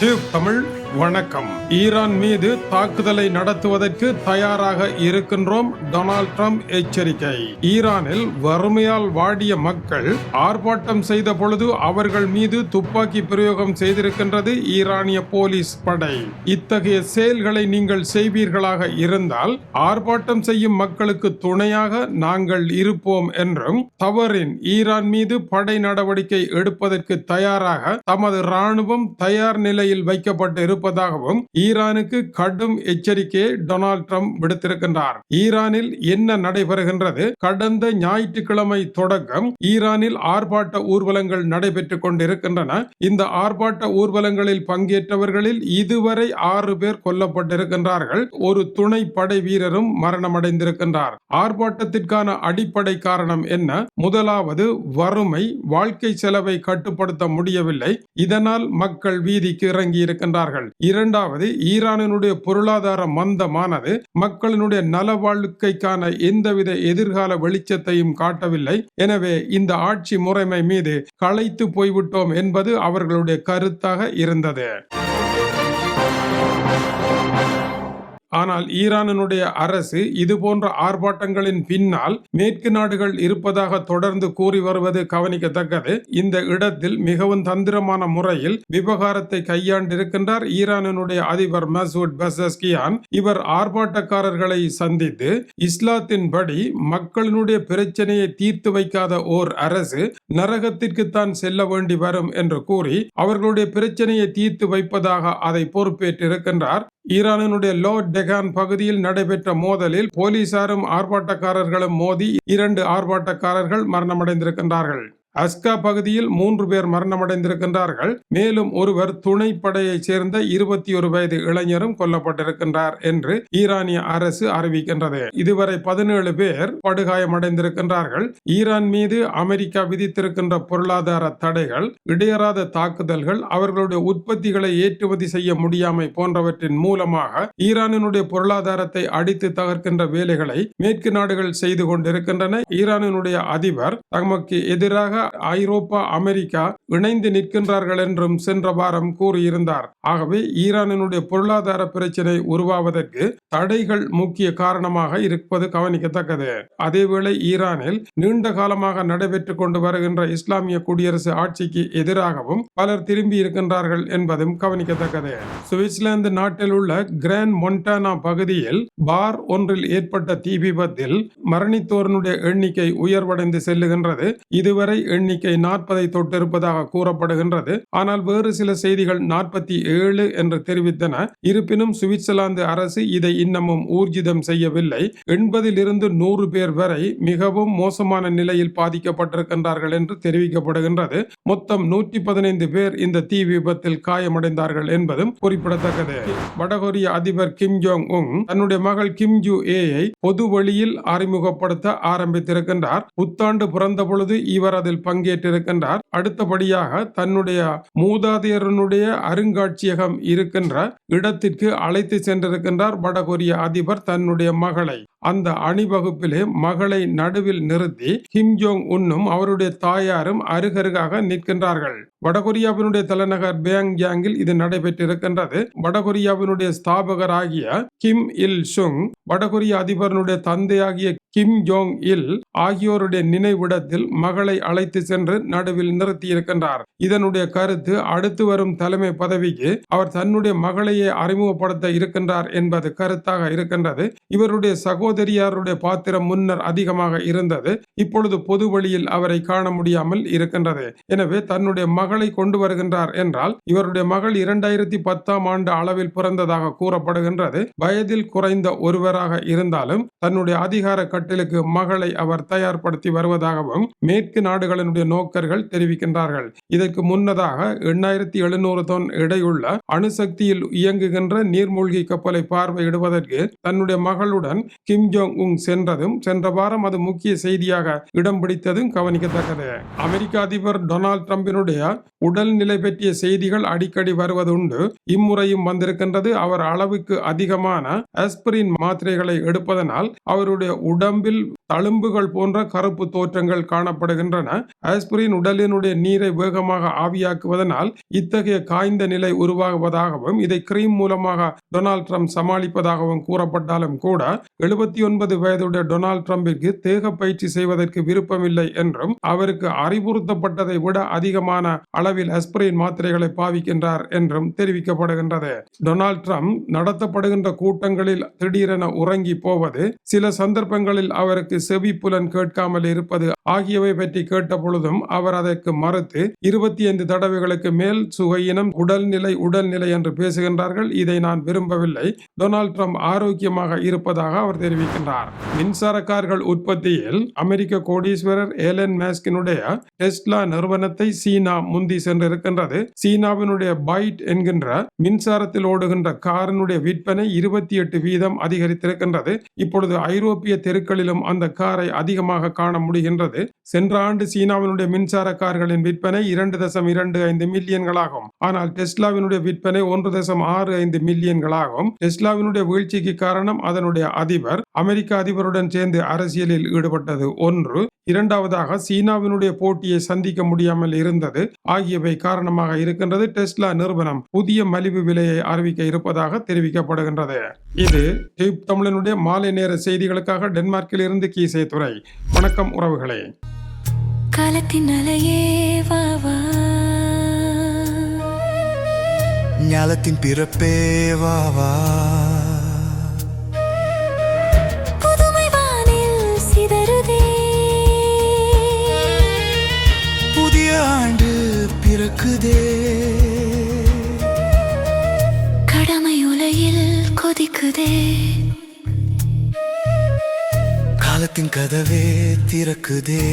Tube Tamil வணக்கம். Iran மீது தாக்குதலை நடத்துவதற்கு தயாராக இருக்கின்றோம் டொனால்ட் ட்ரம்ப் எச்சரிக்கை. ஈரானில் வறுமையால் வாடிய மக்கள் ஆர்ப்பாட்டம் செய்த பொழுது அவர்கள் மீது துப்பாக்கி பிரயோகம் செய்திருக்கின்றது ஈரானிய போலீஸ் படை. இத்தகைய செயல்களை நீங்கள் செய்வீர்களாக இருந்தால் ஆர்ப்பாட்டம் செய்யும் மக்களுக்கு துணையாக நாங்கள் இருப்போம் என்றும் தவறின் ஈரான் மீது படை நடவடிக்கை எடுப்பதற்கு தயாராக தமது ராணுவம் தயார் நிலையில் வைக்கப்பட்டு இருப்பதாகவும் ஈரானுக்கு கடும் எச்சரிக்கையை டொனால்ட் ட்ரம்ப் விடுத்திருக்கின்றார். ஈரானில் என்ன நடைபெறுகின்றது? கடந்த ஞாயிற்றுக்கிழமை தொடக்கம் ஈரானில் ஆர்ப்பாட்ட ஊர்வலங்கள் நடைபெற்றுக் கொண்டிருக்கின்றன. இந்த ஆர்ப்பாட்ட ஊர்வலங்களில் பங்கேற்றவர்களில் இதுவரை ஆறு பேர் கொல்லப்பட்டிருக்கின்றார்கள். ஒரு துணை படை வீரரும் மரணமடைந்திருக்கின்றார். ஆர்ப்பாட்டத்திற்கான அடிப்படை காரணம் என்ன? முதலாவது வறுமை வாழ்க்கை செலவை கட்டுப்படுத்த முடியவில்லை. இதனால் மக்கள் வீதிக்கு இறங்கி இருக்கின்றார்கள் இரண்டாவது ஈரானினுடைய பொருளாதார மந்தமானது மக்களினுடைய நல வாழ்க்கைக்கான எந்தவித எதிர்கால வெளிச்சத்தையும் காட்டவில்லை. எனவே இந்த ஆட்சி முறைமை மீது களைத்து போய்விட்டோம் என்பது அவர்களுடைய கருத்தாக இருந்தது. ஆனால் ஈரானினுடைய அரசு இது போன்ற ஆர்ப்பாட்டங்களின் பின்னால் மேற்கு நாடுகள் இருப்பதாக தொடர்ந்து கூறி வருவது கவனிக்கத்தக்கது. இந்த இடத்தில் மிகவும் தந்திரமான முறையில் விவகாரத்தை கையாண்டிருக்கின்றார் ஈரானினுடைய அதிபர் மசூட் பசஸ்கியான். இவர் ஆர்ப்பாட்டக்காரர்களை சந்தித்து இஸ்லாத்தின்படி மக்களினுடைய பிரச்சனையை தீர்த்து வைக்காத ஓர் அரசு நரகத்திற்குத்தான் செல்ல வேண்டி வரும் என்று கூறி அவர்களுடைய பிரச்சனையை தீர்த்து வைப்பதாக அதை பொறுப்பேற்றிருக்கின்றார். ஈரானினுடைய லோ டெகான் பகுதியில் நடைபெற்ற மோதலில் போலீசாரும் ஆர்ப்பாட்டக்காரர்களும் மோதி இரண்டு ஆர்ப்பாட்டக்காரர்கள் மரணமடைந்திருக்கின்றார்கள். அஸ்கா பகுதியில் மூன்று பேர் மரணமடைந்திருக்கின்றார்கள். மேலும் ஒருவர் துணை படையைச் சேர்ந்த இருபத்தி ஒரு வயது இளைஞரும் கொல்லப்பட்டிருக்கின்றார் என்று ஈரானிய அரசு அறிவிக்கின்றது. இதுவரை பதினேழு பேர் படுகாயமடைந்திருக்கின்றார்கள். ஈரான் மீது அமெரிக்கா விதித்திருக்கின்ற பொருளாதார தடைகள் இடையறாத தாக்குதல்கள் அவர்களுடைய உற்பத்திகளை ஏற்றுமதி செய்ய முடியாமை போன்றவற்றின் மூலமாக ஈரானினுடைய பொருளாதாரத்தை அடித்து தகர்க்கின்ற வேலைகளை மேற்கு நாடுகள் செய்து கொண்டிருக்கின்றன. ஈரானினுடைய அதிபர் தமக்கு எதிராக ஐரோப்பா அமெரிக்கா இணைந்து நிற்கின்றார்கள் என்றும் சென்ற வாரம் கூறியிருந்தார். ஆகவே ஈரானினுடைய பொருளாதார பிரச்சினை உருவாவதற்கு தடைகள் முக்கிய காரணமாக இருப்பது கவனிக்கத்தக்கது. அதேவேளை ஈரானில் நீண்ட காலமாக நடைபெற்றுக் கொண்டு வருகின்ற இஸ்லாமிய குடியரசு ஆட்சிக்கு எதிராகவும் பலர் திரும்பி இருக்கின்றார்கள் என்பதும் கவனிக்கத்தக்கது. சுவிட்சர்லாந்து நாட்டில் உள்ள கிராண்ட் மொன்டானா பகுதியில் பார் ஒன்றில் ஏற்பட்ட தீ விபத்தில் மரணித்தோரனுடைய எண்ணிக்கை உயர்வடைந்து செல்லுகின்றது. இதுவரை எண்ணிக்கை நாற்பதை தொட்டிருப்பதாக கூறப்படுகின்றது. ஆனால் வேறு சில செய்திகள் நாற்பத்தி ஏழு என்று தெரிவித்தன. இருப்பினும் சுவிட்சர்லாந்து அரசு இதை இன்னமும் ஊர்ஜிதம் செய்யவில்லை. எண்பதிலிருந்து நூறு பேர் வரை மிகவும் மோசமான நிலையில் பாதிக்கப்பட்டிருக்கின்றார்கள் என்று தெரிவிக்கப்படுகின்றது. மொத்தம் நூற்றி பதினைந்து பேர் இந்த தீ விபத்தில் காயமடைந்தார்கள் என்பதும் குறிப்பிடத்தக்கது. வடகொரிய அதிபர் கிம் ஜோங் உங் தன்னுடைய மகள் கிம் ஜூ ஏயை பொது வழியில் அறிமுகப்படுத்த ஆரம்பித்திருக்கின்றார். புத்தாண்டு பிறந்த பொழுது இவர் அதில் பங்கேற்றிருக்கின்றார். அடுத்தபடியாக தன்னுடைய மூதாதையரனுடைய அருங்காட்சியகம் இருக்கின்ற இடத்திற்கு அழைத்து சென்றிருக்கின்றார் வடகொரிய அதிபர் தன்னுடைய மகளை. அந்த அணிவகுப்பிலே மகளை நடுவில் நிறுத்தி கிம் ஜோங் உன்னும் அவருடைய தாயாரும் அருகருகாக நிற்கின்றார்கள். வடகொரியாவினுடைய தலைநகர் பேங்ஜாங்கில் இது நடைபெற்றிருக்கின்றது. வடகொரியாவினுடைய ஸ்தாபகராகிய கிம் இல் சுங் வடகொரிய அதிபரனுடைய தந்தையாகிய கிம் ஜோங் இல் ஆகியோருடைய நினைவிடத்தில் மகளை அழைத்து சென்று நடுவில் நிறுத்தியிருக்கின்றார். இதனுடைய கருத்து அடுத்து வரும் தலைமை பதவிக்கு அவர் தன்னுடைய மகளையே அறிமுகப்படுத்த இருக்கின்றார் என்பது கருத்தாக இருக்கின்றது. இவருடைய சகோதர சகோதரியாருடைய பாத்திரம் முன்னர் அதிகமாக இருந்தது. இப்பொழுது பொது வழியில் அவரை காண முடியாமல் இருக்கின்றது. எனவே தன்னுடைய மகளை கொண்டு வருகின்றார் என்றால் இவருடைய மகள் இரண்டாயிரத்தி பத்தாம் ஆண்டு அளவில் பிறந்ததாக கூறப்படுகின்றது. வயதில் குறைந்த ஒருவராக இருந்தாலும் தன்னுடைய அதிகார கட்டிலுக்கு மகளை அவர் தயார்படுத்தி வருவதாகவும் மேற்கு நாடுகளினுடைய நோக்கர்கள் தெரிவிக்கின்றார்கள். இதற்கு முன்னதாக எண்ணாயிரத்தி எழுநூறு தொன் எடையுள்ள அணுசக்தியில் இயங்குகின்ற நீர்மூழ்கி கப்பலை பார்வையிடுவதற்கு தன்னுடைய மகளுடன் கிம் ஜோங் உங் சென்றதும் சென்ற வாரம் அது முக்கிய செய்தியாக செய்தியாக இடம் பிடித்ததும் கவனிக்கத்தக்கது. அமெரிக்க அதிபர் டொனால்ட் டிரம்பினுடைய உடல்நிலை பற்றிய செய்திகள் அடிக்கடி வருவதுண்டு இம்முறையும் வந்திருக்கின்றது. அவர் அளவுக்கு அதிகமான ஆஸ்பிரின் மாத்திரைகளை எடுப்பதனால் அவருடைய உடம்பில் தழும்புகள் போன்ற கருப்பு தோற்றங்கள் காணப்படுகின்றன. ஆஸ்பிரின் உடலினுடைய நீரை வேகமாக ஆவியாக்குவதனால் இத்தகைய காய்ந்த நிலை உருவாகுவதாகவும் இதை கிரீம் மூலமாக டொனால்ட் ட்ரம்ப் சமாளிப்பதாகவும் கூறப்பட்டாலும் கூட எழுபத்தி ஒன்பது வயதுடைய டொனால்ட் ட்ரம்பிற்கு தேக பயிற்சி செய்வது செய்வதற்கு விருப்பமில்லை என்றும் அவருக்கு அறிவுறுத்தப்பட்டதை விட அதிகமான அளவில் அஸ்பிரின் மாத்திரைகளை பாவிக்கின்றார் என்றும் தெரிவிக்கப்படுகின்றது. டொனால்ட் ட்ரம்ப் நடத்தப்படுகின்ற கூட்டங்களில் திடீரென உறங்கி போவது சில சந்தர்ப்பங்களில் அவருக்கு செவி புலன் கேட்காமல் இருப்பது ஆகியவை பற்றி கேட்ட பொழுதும் அவர் அதற்கு மறுத்து இருபத்தி ஐந்து தடவைகளுக்கு மேல் சுகையினம் உடல்நிலை உடல்நிலை என்று பேசுகின்றார்கள். இதை நான் விரும்பவில்லை. டொனால்ட் ட்ரம்ப் ஆரோக்கியமாக இருப்பதாக அவர் தெரிவிக்கின்றார். மின்சார கார்கள் உற்பத்தியில் அமெரிக்க அமெரிக்க கோடீஸ்வரர் ஏலன் மேஸ்கினுடைய டெஸ்லா நிறுவனத்தை சீனா முந்தி சென்றிருக்கின்றது. சீனாவினுடைய பைட் என்கின்ற மின்சாரத்தில் ஓடுகின்ற காரினுடைய விற்பனை இருபத்தி எட்டு வீதம் அதிகரித்திருக்கின்றது. இப்பொழுது ஐரோப்பிய தெருக்களிலும் அந்த காரை அதிகமாக காண முடிகின்றது. சென்ற ஆண்டு சீனாவினுடைய மின்சார கார்களின் விற்பனை இரண்டு தசம் இரண்டு ஐந்து மில்லியன்களாகும். ஆனால் டெஸ்லாவினுடைய விற்பனை ஒன்று தசம் ஆறு ஐந்து மில்லியன்களாகும். டெஸ்லாவினுடைய வீழ்ச்சிக்கு காரணம் அதனுடைய அதிபர் அமெரிக்க அதிபருடன் சேர்ந்து அரசியலில் ஈடுபட்டது. ஒன்று இரண்டாவதாக சீனாவினுடைய போட்டியை சந்திக்க முடியாமல் இருந்தது. ஆகியவை காரணமாக இருக்கின்றது டெஸ்லா நிறுவனம். புதிய மலிவு விலையை அறிவிக்க இருப்பதாக தெரிவிக்கப்படுகின்றது. இது டியூப் தமிழனுடைய மாலை நேர செய்திகளுக்காக டென்மார்க்கில் இருந்து கீசே துறை. வணக்கம் உறவுகளே. காலத்தின் அலையே வா வா. ஞாலத்தின் பிறப்பே வா. கொதிக்குதே காலத்தின் கதவே திறக்குதே.